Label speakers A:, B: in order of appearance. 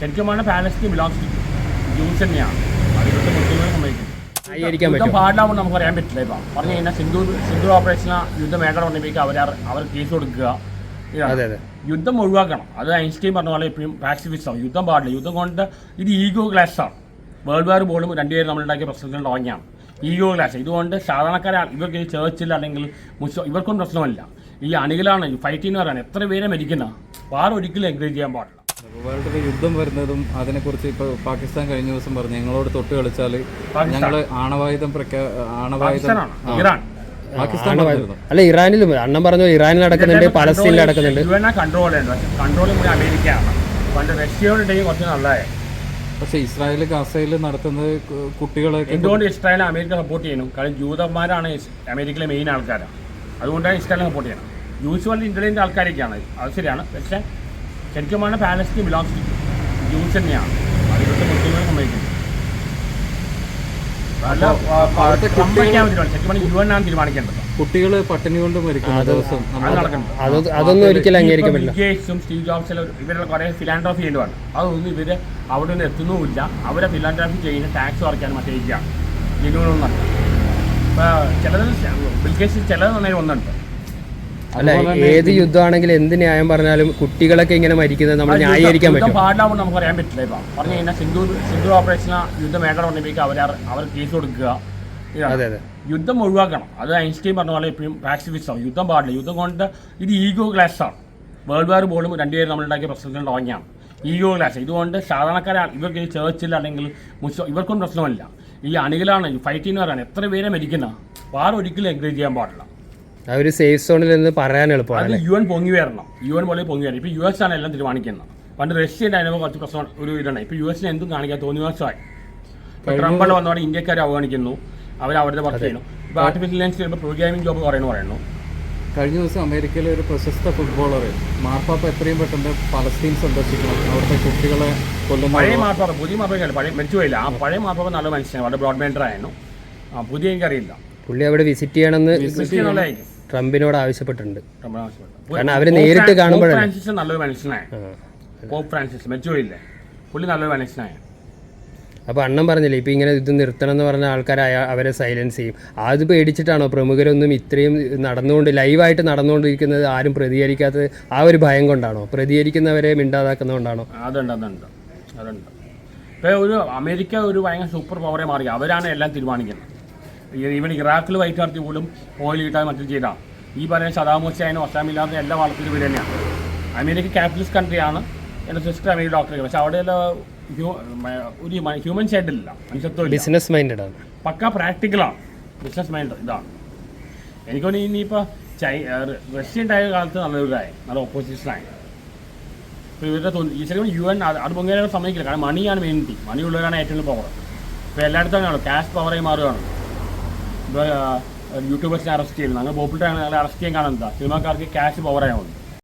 A: ശരിക്കും പറഞ്ഞാൽ Palestine belongs juice തന്നെയാണ്. അത് ഇവിടുത്തെ മുസ്ലിങ്ങളെ സമ്മതിക്കും യുദ്ധം
B: പറ്റുമോ?
A: നമുക്ക് പറയാൻ പറ്റില്ല ഇപ്പം. പറഞ്ഞു കഴിഞ്ഞാൽ സിന്ധു സിന്ധു ഓപ്പറേഷന യുദ്ധം മേഖല ഉണ്ടെങ്കിൽ അവർ അവർ കേസ് കൊടുക്കുക. യുദ്ധം ഒഴിവാക്കണം. അത് ഐൻസ്റ്റീൻ പറഞ്ഞ പോലെ എപ്പോഴും പാസിഫിസം യുദ്ധം പാടില്ല. യുദ്ധം കൊണ്ട് ഇത് ഈഗോ ആണ്. വേൾഡ് വാർ പോലും രണ്ടുപേരും നമ്മളുണ്ടാക്കിയ പ്രശ്നങ്ങൾ തുടങ്ങിയാണ് ഈഗോ ക്ലാസ് ഇതുകൊണ്ട് സാധാരണക്കാരെ ഇവർക്ക് ഈ ചേർച്ചിൽ അല്ലെങ്കിൽ മുസ്ലിം ഇവർക്കൊന്നും പ്രശ്നമില്ല. ഈ അണികളാണ് ഫൈറ്റിംഗ് എന്ന് പറയുന്നത് എത്ര പേരെ മരിക്കുന്ന? വാർ ഒരിക്കലും എൻകറേജ് ചെയ്യാൻ പാടില്ല.
C: വേൾഡിൽ യുദ്ധം വരുന്നതും അതിനെക്കുറിച്ച് ഇപ്പോൾ പാകിസ്ഥാൻ കഴിഞ്ഞ ദിവസം പറഞ്ഞു ഞങ്ങളോട് തൊട്ട് കളിച്ചാൽ. ഞങ്ങൾ ആണവായുധം പ്രഖ്യാ ആണവായുധം പാകിസ്ഥാൻ പറഞ്ഞിരുന്നു
B: അല്ല ഇറാനിലും അണ്ണൻ പറഞ്ഞു ഇറാനിൽ നടക്കുന്നുണ്ട് പലസ്തീനിൽ നടക്കുന്നുണ്ട്.
A: പക്ഷെ ഇസ്രായേലും കൺട്രോൾ ചെയ്യേണ്ടത് പക്ഷേ കൺട്രോൾ കൂടി അമേരിക്കയാണ്. പണ്ട് റഷ്യയോടുണ്ടെങ്കിൽ കുറച്ച് നല്ലതായി.
C: പക്ഷേ ഇസ്രായേൽ ഗാസയിൽ നടത്തുന്നത് കു- കുട്ടികളെ
A: എന്തുകൊണ്ട് ഇസ്രായേൽ അമേരിക്ക സപ്പോർട്ട് ചെയ്യുന്നു? കാരണം ജൂതന്മാരാണ് ഇസ് അമേരിക്കയിലെ മെയിൻ ആൾക്കാരാണ്. അതുകൊണ്ടാണ് ഇസ്രായേലിനെ സപ്പോർട്ട് ചെയ്യണം യൂഷ്വലി ഇന്ത്യയിലെ ആൾക്കാരൊക്കെയാണ്. അത് ശരിയാണ്. പക്ഷേ ശരിക്കും പറഞ്ഞാൽ പാലസ്തീൻ ബിലോങ്സ് ടു ജൂസ് തന്നെയാണ് അത് ഇവിടുത്തെ മുസ്ലിങ്ങളെ സമ്മതിക്കും അല്ല,
C: അപ്പോ
A: ആ,
C: അവിടുത്തെ
A: ട്രംപ്
C: കുട്ടികൾ- പട്ടിണി കൊണ്ട്
B: അതൊന്നും ഒരിക്കലും അംഗീകരിക്കാൻ പറ്റില്ല
A: ഗേറ്റ്സും സ്റ്റീവ് ജോബ്സിലും ഇവരുടെ കുറേ ഫിലാൻഡ്രോഫി ചെയ്യുന്നതാണ് അതൊന്നും ഇവർ അവിടെ നിന്ന് എത്തുന്നുമില്ല. അവരെ ഫിലാൻഡ്രോഫി ചെയ്യുന്ന ടാക്സ് കുറയ്ക്കാൻ മറ്റേ ഇരിക്കുകയാണ് ജനുവനൊന്നല്ല ഇപ്പോൾ ചിലത് ബിൽക്കേസ് ചിലത് നന്നായി ഒന്നുണ്ട്
B: അല്ല? ഏത് യുദ്ധമാണെങ്കിലും എന്ത് ന്യായം പറഞ്ഞാലും കുട്ടികളൊക്കെ ഇങ്ങനെ മരിക്കുന്നത് നമ്മൾ ന്യായീകരിക്കാൻ പറ്റും
A: പാടില്ലാവും നമുക്ക് പറയാൻ പറ്റില്ല ഇപ്പം. പറഞ്ഞു കഴിഞ്ഞാൽ സിന്ധു സിന്ധു ഓപ്പറേഷൻ യുദ്ധം വേണ്ട ഉണ്ടെങ്കിൽ അവർ അവർ കേസ് കൊടുക്കുക.
B: അതെ അതെ.
A: യുദ്ധം ഒഴിവാക്കണം. അത് ഐൻസ്റ്റീൻ പറഞ്ഞ പോലെ ഇപ്പം പാക്സിഫിക്സ് ആണ്. യുദ്ധം പാടില്ല. യുദ്ധം കൊണ്ട് ഇത് ഈഗോ ക്ലാസ് ആണ്. വേൾഡ് വാർ പോലും രണ്ടുപേരും നമ്മളുണ്ടാക്കിയ പ്രശ്നത്തിൽ തുടങ്ങിയാണ് ഈഗോ ക്ലാസ് ഇതുകൊണ്ട് സാധാരണക്കാരെ ഇവർക്ക് ഈ ചേർച്ചിൽ അല്ലെങ്കിൽ മുസ്ലിം ഇവർക്കൊന്നും പ്രശ്നമില്ല. ഈ അണികളാണ് ഫൈറ്റ് എന്ന് പറയാൻ എത്ര പേരെ മരിക്കുന്ന? വാർ ഒരിക്കലും എൻകറേജ് ചെയ്യാൻ പാടില്ല.
B: ആ ഒരു സേഫ് സോണിൽ നിന്ന് പറയാൻ എളുപ്പമാണ്
A: അത് യു എൻ പൊങ്ങി വരണം. യു എൻ പോലെ പൊങ്ങി വരണം. ഇപ്പൊ യു എസ് ആണ് എല്ലാം തീരുമാനിക്കുന്നത്. പണ്ട് റഷ്യ ഉണ്ടായിരുന്നപ്പോൾ കുറച്ച് പ്രശ്നം ഒരു ഇതാണ് ഇപ്പൊ യു എസിന് എന്തും കാണിക്കാൻ തോന്നിയ വർഷമായി. ഇപ്പോൾ ട്രംപ് വന്നോടെ ഇന്ത്യക്കാരെ അവഗണിക്കുന്നു. അവർ അവരുടെ വർക്ക് ചെയ്യുന്നു. ഇപ്പൊ ആർട്ടിഫിഷ്യൽ ഇന്റലിജൻസ് ഇപ്പോൾ പ്രോഗ്രാമിംഗ് ജോബ് പറയുന്നു പറയുന്നു.
C: കഴിഞ്ഞ ദിവസം അമേരിക്കയിലെ ഒരു പ്രശസ്ത ഫുട്ബോളർ മാർപ്പാപ്പ എത്രയും പെട്ടെന്ന് പലസ്തീൻ സന്ദർശിക്കണം. അവിടുത്തെ കുട്ടികളെ കൊല്ലുന്ന
A: പഴയ മാർപ്പാപ്പ പുതിയ മാർപ്പാപ്പ പഴയ മരിച്ചുപോയില്ല ആ പഴയ മാർപ്പാപ്പ നല്ല മനുഷ്യനാണ്. വളരെ ബ്രോഡ്ബാൻഡർ ആയിരുന്നു. ആ പുതിയ എനിക്കറിയില്ല.
B: പുള്ളി അവിടെ വിസിറ്റ് ചെയ്യണമെന്ന്
A: വിസിറ്റ് നല്ലതായിരിക്കും
B: ട്രംപിനോട് ആവശ്യപ്പെട്ടിട്ടുണ്ട്. കാരണം
A: അവർ
B: നേരിട്ട് കാണുമ്പോഴാണ്
A: ഫ്രാൻസിസ് നല്ലൊരു മനുഷ്യനായ പോപ്പ് ഫ്രാൻസിസ് പുള്ളി നല്ലൊരു
B: അപ്പോൾ അണ്ണൻ പറഞ്ഞില്ലേ ഇപ്പൊ ഇങ്ങനെ ഇത് നിർത്തണം എന്ന് പറഞ്ഞ ആൾക്കാർ അവരെ സൈലൻസ് ചെയ്യും. അത് പേടിച്ചിട്ടാണോ പ്രമുഖരൊന്നും ഇത്രയും നടന്നുകൊണ്ട് ലൈവായിട്ട് നടന്നുകൊണ്ടിരിക്കുന്നത് ആരും പ്രതികരിക്കാത്തത്? ആ ഒരു ഭയം കൊണ്ടാണോ? പ്രതികരിക്കുന്നവരെ മിണ്ടാതാക്കുന്നതുകൊണ്ടാണോ?
A: അതുണ്ട് അതുണ്ട് അതുണ്ട്. ഇപ്പോൾ ഒരു അമേരിക്ക ഒരു ഭയങ്കര സൂപ്പർ പവറെ മാറി. അവരാണ് എല്ലാം തീരുമാനിക്കുന്നത്. ഈവൻ ഇറാഖിൽ വൈറ്റ് നടത്തി പോലും ഓയിൽ കിട്ടാൻ മറ്റും ചെയ്താൽ ഈ പറയുന്ന സദാം ഹുസൈൻ ഒസാമില്ലാത്ത എല്ലാ വളർത്തിലും ഇവർ തന്നെയാണ് അമേരിക്ക ക്യാപിറ്റലിസ്റ്റ് കൺട്രിയാണ് എന്റെ സിസ്റ്റർ അമേരിക്ക ഡോക്ടർ പക്ഷെ അവിടെ ഒരു ഹ്യൂമൻ സൈഡിലില്ല മനുഷ്യത്വം
B: ബിസിനസ് മൈൻഡഡ് ആണ്.
A: പക്ക പ്രാക്ടിക്കലാണ് ബിസിനസ് മൈൻഡ് ഇതാണ്. എനിക്ക് തോന്നി ഇനിയിപ്പോൾ ചൈ റഷ്യ ഉണ്ടായ കാലത്ത് നല്ലൊരുതായി നല്ല ഓപ്പോസിഷനായി ഇപ്പോൾ ഇവരുടെ തോന്നി ഈ ശരിക്കും യു എൻ അത് പൊങ്ങേനെ സമ്മതിക്കില്ല കാരണം മണിയാണ് മെയിൻ ടീം മണിയുള്ളവരാണ് ഏറ്റവും പവർ ഇപ്പോൾ എല്ലായിടത്തും ക്യാഷ് പവറായി മാറുകയാണ്. യൂട്യൂബേഴ്സിനെ അറസ്റ്റ് ചെയ്യുന്നത്. അങ്ങനെ പോപ്പുലർ ആണ് അറസ്റ്റ് ചെയ്യാൻ കാണുന്നത് സിനിമാക്കാർക്ക് ക്യാഷ് പവറായി മതി